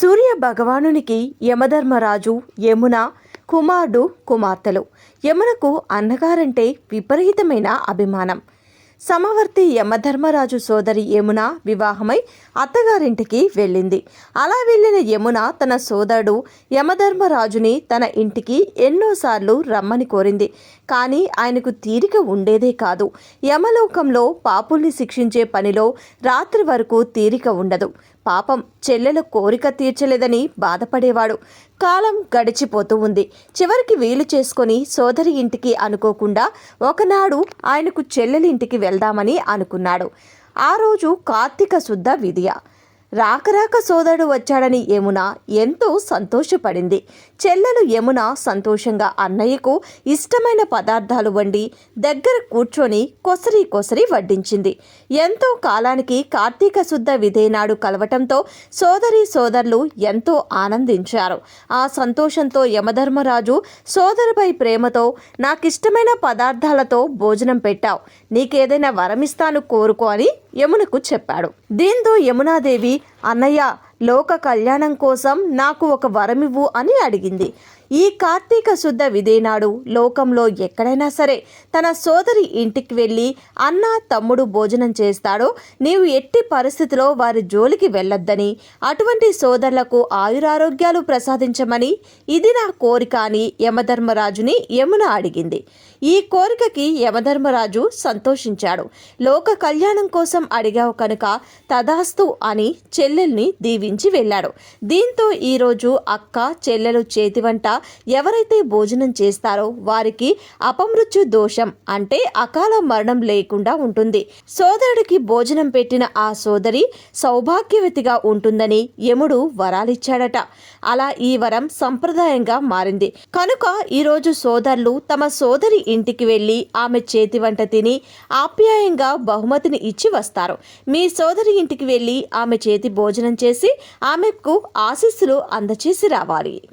సూర్య భగవానునికి యమధర్మరాజు యమున కుమారుడు కుమార్తెలు. యమునకు అన్నగారంటే విపరీతమైన అభిమానం. సమవర్తి యమధర్మరాజు సోదరి యమున వివాహమై అత్తగారింటికి వెళ్ళింది. అలా వెళ్ళిన యమున తన సోదరుడు యమధర్మరాజుని తన ఇంటికి ఎన్నోసార్లు రమ్మని కోరింది. కానీ ఆయనకు తీరిక ఉండేదే కాదు. యమలోకంలో పాపుల్ని శిక్షించే పనిలో రాత్రి వరకు తీరిక ఉండదు. పాపం చెల్లెల కోరిక తీర్చలేదని బాధపడేవాడు. కాలం గడిచిపోతూ ఉంది. చివరికి వీలు చేసుకొని సోదరి ఇంటికి అనుకోకుండా ఒకనాడు ఆయనకు చెల్లెలి ఇంటికి వెళ్దామని అనుకున్నాడు. ఆ రోజు కార్తీక శుద్ధ విధియ. రాకరాక సోదరుడు వచ్చాడని యమున ఎంతో సంతోషపడింది. చెల్లెలు యమున సంతోషంగా అన్నయ్యకు ఇష్టమైన పదార్థాలు వండి దగ్గర కూర్చొని కొసరి కొసరి వడ్డించింది. ఎంతో కాలానికి కార్తీక శుద్ధ విధేనాడు కలవటంతో సోదరి సోదరులు ఎంతో ఆనందించారు. ఆ సంతోషంతో యమధర్మరాజు సోదరుపై ప్రేమతో నాకిష్టమైన పదార్థాలతో భోజనం పెట్టావు. నీకేదైనా వరమిస్తాను కోరుకో అని యమునకు చెప్పాడు. దీంతో యమునాదేవి అన్నయ్య లోక కళ్యాణం కోసం నాకు ఒక వరమివ్వు అని అడిగింది. ఈ కార్తీక శుద్ధ విదేనాడు లోకంలో ఎక్కడైనా సరే తన సోదరి ఇంటికి వెళ్ళి అన్న తమ్ముడు భోజనం చేస్తాడో నీవు ఎట్టి పరిస్థితిలో వారి జోలికి వెళ్ళొద్దని అటువంటి సోదరులకు ఆయురారోగ్యాలు ప్రసాదించమని ఇది నా కోరిక అని యమధర్మరాజుని యమున అడిగింది. ఈ కోరికకి యమధర్మరాజు సంతోషించాడు. లోక కళ్యాణం కోసం అడిగావు కనుక తదాస్తు అని చెల్లెల్ని దీవించి వెళ్ళాడు. దీంతో ఈరోజు అక్క చెల్లెలు చేతి వంట ఎవరైతే భోజనం చేస్తారో వారికి అపమృత్యు దోషం అంటే అకాల మరణం లేకుండా ఉంటుంది. సోదరుడికి భోజనం పెట్టిన ఆ సోదరి సౌభాగ్యవతిగా ఉంటుందని యముడు వరాలిచ్చాడట. అలా ఈ వరం సంప్రదాయంగా మారింది. కనుక ఈరోజు సోదరులు తమ సోదరి ఇంటికి వెళ్ళి ఆమె చేతి వంట తిని ఆప్యాయంగా బహుమతిని ఇచ్చి వస్తారు. మీ సోదరి ఇంటికి వెళ్ళి ఆమె చేతి భోజనం చేసి ఆమెకు ఆశీస్సులు అందచేసి రావాలి.